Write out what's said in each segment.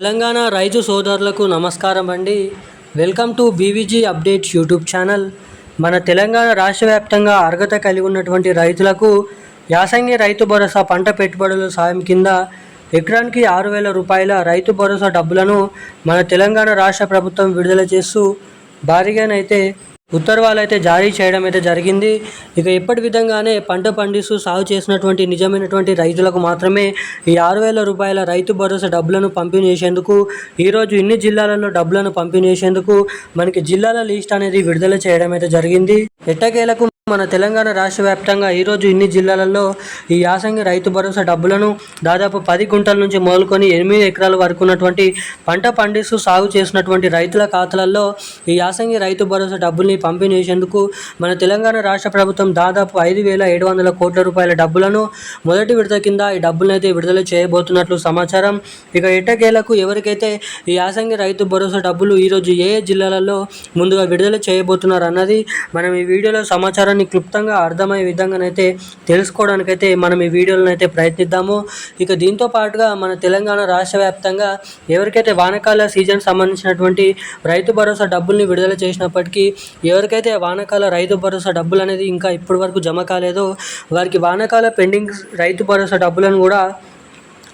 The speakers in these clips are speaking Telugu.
తెలంగాణ రైతు సోదరులకు నమస్కారం అండి. Welcome to BVG updates YouTube channel. మన తెలంగాణ రాష్ట్ర వ్యాప్తంగా అర్హత కలిగి ఉన్నటువంటి రైతులకు యాసంగి రైతు భరోసా పంట పెట్టుబడుల సాయం కింద ఎకరానికి ఆరు వేల రూపాయల రైతు భరోసా డబ్బులను మన తెలంగాణ రాష్ట్ర ప్రభుత్వం విడుదల చేస్తూ భారీగానైతే ఉత్తర్వాలు అయితే జారీ చేయడం అయితే జరిగింది. ఇక ఎప్పటి విధంగానే పంట పండిస్తూ సాగు చేసినటువంటి నిజమైనటువంటి రైతులకు మాత్రమే ఈ ఆరు వేల రూపాయల రైతు భరోసా డబ్బులను పంపిణీ చేసేందుకు ఈరోజు ఇన్ని జిల్లాలలో డబ్బులను పంపిణీ చేసేందుకు మనకి జిల్లాల లిస్ట్ అనేది విడుదల చేయడం అయితే జరిగింది. ఎట్టకేలకు మన తెలంగాణ రాష్ట్ర వ్యాప్తంగా ఈరోజు ఇన్ని జిల్లాలలో ఈ యాసంగి రైతు భరోసా డబ్బులను దాదాపు పది గుంటల నుంచి మొదలుకొని ఎనిమిది ఎకరాల వరకు ఉన్నటువంటి పంట పండిస్తూ సాగు చేసినటువంటి రైతుల ఖాతాలలో ఈ యాసంగి రైతు భరోసా డబ్బుల్ని పంపిణీ చేసేందుకు మన తెలంగాణ రాష్ట్ర ప్రభుత్వం దాదాపు ఐదు వేల ఏడు వందల కోట్ల రూపాయల డబ్బులను మొదటి విడత కింద ఈ డబ్బులను అయితే విడుదల చేయబోతున్నట్లు సమాచారం. ఇక ఎట్టకేలకు ఎవరికైతే ఈ యాసంగి రైతు భరోసా డబ్బులు ఈరోజు ఏ ఏ జిల్లాలలో ముందుగా విడుదల చేయబోతున్నారు అన్నది మనం ఈ వీడియోలో సమాచారం సమాచారాన్ని క్లుప్తంగా అర్థమయ్యే విధంగానైతే తెలుసుకోవడానికైతే మనం ఈ వీడియోలను అయితే ప్రయత్నిద్దాము. ఇక దీంతో పాటుగా మన తెలంగాణ రాష్ట్ర వ్యాప్తంగా ఎవరికైతే వానకాల సీజన్ సంబంధించినటువంటి రైతు భరోసా డబ్బుల్ని విడుదల చేసినప్పటికీ ఎవరికైతే వానకాల రైతు భరోసా డబ్బులు అనేది ఇంకా ఇప్పటి వరకు జమ కాలేదో వారికి వానకాల పెండింగ్ రైతు భరోసా డబ్బులను కూడా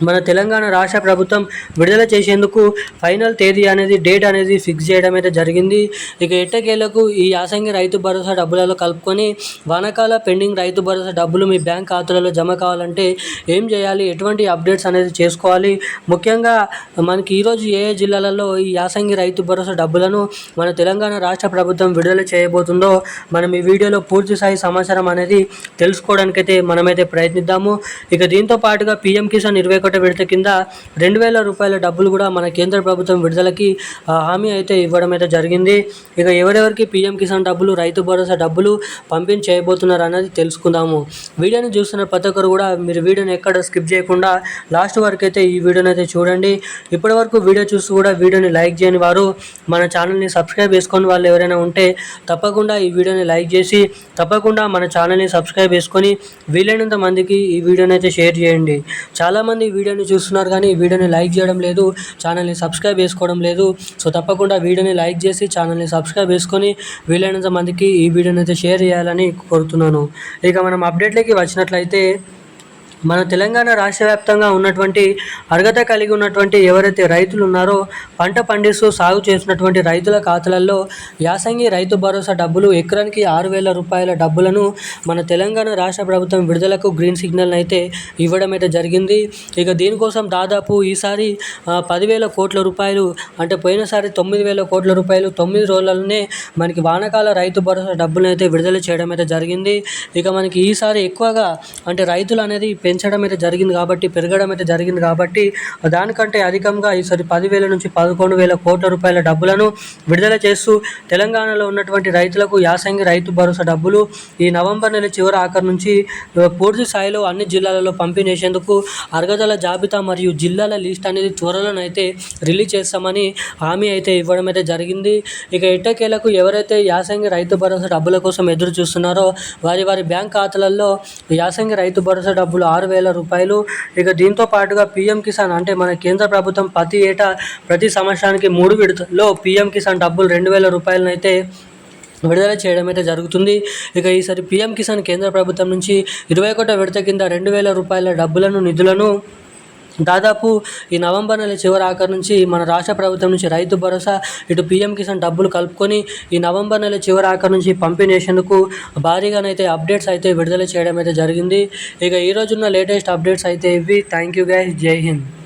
మన తెలంగాణ రాష్ట్ర ప్రభుత్వం విడుదల చేసేందుకు ఫైనల్ తేదీ అనేది డేట్ అనేది ఫిక్స్ చేయడం అయితే జరిగింది. ఇక ఎట్టకేలకు ఈ యాసంగి రైతు భరోసా డబ్బులలో కలుపుకొని వానకాల పెండింగ్ రైతు భరోసా డబ్బులు మీ బ్యాంక్ ఖాతాలలో జమ కావాలంటే ఏం చేయాలి? ఎటువంటి అప్డేట్స్ అనేది చేసుకోవాలి? ముఖ్యంగా మనకి ఈరోజు ఏ ఏ జిల్లాలలో ఈ యాసంగి రైతు భరోసా డబ్బులను మన తెలంగాణ రాష్ట్ర ప్రభుత్వం విడుదల చేయబోతుందో మనం ఈ వీడియోలో పూర్తి స్థాయి సమాచారం అనేది తెలుసుకోవడానికైతే మనమైతే ప్రయత్నిద్దాము. ఇక దీంతో పాటుగా పీఎం కిసాన్ ఇరవై ఒకటో విడత కింద రెండు వేల రూపాయల డబ్బులు కూడా మన కేంద్ర ప్రభుత్వం విడుదలకి హామీ అయితే ఇవ్వడం అయితే జరిగింది. ఇక ఎవరెవరికి పీఎం కిసాన్ డబ్బులు రైతు భరోసా డబ్బులు పంపిణీ చేయబోతున్నారు అన్నది తెలుసుకుందాము. వీడియోని చూస్తున్న ప్రతి ఒక్కరు కూడా మీరు వీడియోని ఎక్కడ స్కిప్ చేయకుండా లాస్ట్ వరకు అయితే ఈ వీడియోని అయితే చూడండి. ఇప్పటి వరకు వీడియో చూస్తూ కూడా వీడియోని లైక్ చేయని వారు మన ఛానల్ని సబ్స్క్రైబ్ చేసుకొని వాళ్ళు ఎవరైనా ఉంటే తప్పకుండా ఈ వీడియోని లైక్ చేసి తప్పకుండా మన ఛానల్ని సబ్స్క్రైబ్ చేసుకొని వీలైనంత మందికి ఈ వీడియోని అయితే షేర్ చేయండి. చాలామంది ఈ వీడియోని చూస్తున్నారు కానీ వీడియోని లైక్ చేయడం లేదు ఛానల్ని సబ్స్క్రైబ్ చేసుకోవడం లేదు. సో తప్పకుండా వీడియోని లైక్ చేసి ఛానల్ని సబ్స్క్రైబ్ చేసుకొని వీలైనంత మందికి ఈ వీడియోని అయితే షేర్ చేయాలని కోరుతున్నాను. ఇక మనం అప్డేట్లకి వచ్చినట్లయితే మన తెలంగాణ రాష్ట్ర వ్యాప్తంగా ఉన్నటువంటి అర్హత కలిగి ఉన్నటువంటి ఎవరైతే రైతులు ఉన్నారో పంట పండిస్తూ సాగు చేసినటువంటి రైతుల ఖాతాలలో యాసంగి రైతు భరోసా డబ్బులు ఎకరానికి ఆరు వేల రూపాయల డబ్బులను మన తెలంగాణ రాష్ట్ర ప్రభుత్వం విడుదలకు గ్రీన్ సిగ్నల్ అయితే ఇవ్వడం అయితే జరిగింది. ఇక దీనికోసం దాదాపు ఈసారి పదివేల కోట్ల రూపాయలు అంటే పోయినసారి తొమ్మిది వేల కోట్ల రూపాయలు తొమ్మిది రోజులనే మనకి వానకాల రైతు భరోసా డబ్బులను అయితే విడుదల చేయడం అయితే జరిగింది. ఇక మనకి ఈసారి ఎక్కువగా అంటే రైతులు అనేది పెంచడం అయితే జరిగింది కాబట్టి పెరగడం అయితే జరిగింది కాబట్టి దానికంటే అధికంగా ఈసారి పదివేల నుంచి పదకొండు వేల కోట్ల రూపాయల డబ్బులను విడుదల చేస్తూ తెలంగాణలో ఉన్నటువంటి రైతులకు యాసంగి రైతు భరోసా డబ్బులు ఈ నవంబర్ నెల చివరి ఆఖరి నుంచి పూర్తి స్థాయిలో అన్ని జిల్లాలలో పంపిణీ చేసేందుకు అర్హతల జాబితా మరియు జిల్లాల లిస్ట్ అనేది త్వరలోనైతే రిలీజ్ చేస్తామని హామీ అయితే ఇవ్వడం అయితే జరిగింది. ఇక ఎట్టకేలకు ఎవరైతే యాసంగి రైతు భరోసా డబ్బుల కోసం ఎదురు చూస్తున్నారో వారి వారి బ్యాంక్ ఖాతాలలో యాసంగి రైతు భరోసా డబ్బులు ఆరు వేల రూపాయలు. ఇక దీంతో పాటుగా పీఎం కిసాన్ అంటే మన కేంద్ర ప్రభుత్వం ప్రతి ఏటా ప్రతి సంవత్సరానికి మూడు విడతల్లో పీఎం కిసాన్ డబ్బులు రెండు వేల రూపాయలను అయితే విడుదల చేయడం అయితే జరుగుతుంది. ఇక ఈసారి పీఎం కిసాన్ కేంద్ర ప్రభుత్వం నుంచి ఇరవై ఒకటో విడత కింద రెండు వేల రూపాయల డబ్బులను నిధులను దాదాపు ఈ నవంబర్ నెల చివరి ఆఖరి నుంచి మన రాష్ట్ర ప్రభుత్వం నుంచి రైతు భరోసా ఇటు పీఎం కిసాన్ డబ్బులు కలుపుకొని ఈ నవంబర్ నెల చివరి ఆఖరి నుంచి పంపిణీ భారీగానైతే అప్డేట్స్ అయితే విడుదల చేయడం అయితే జరిగింది. ఇక ఈ రోజున్న లేటెస్ట్ అప్డేట్స్ అయితే ఇవి. థ్యాంక్ యూ గైస్ జై హింద్.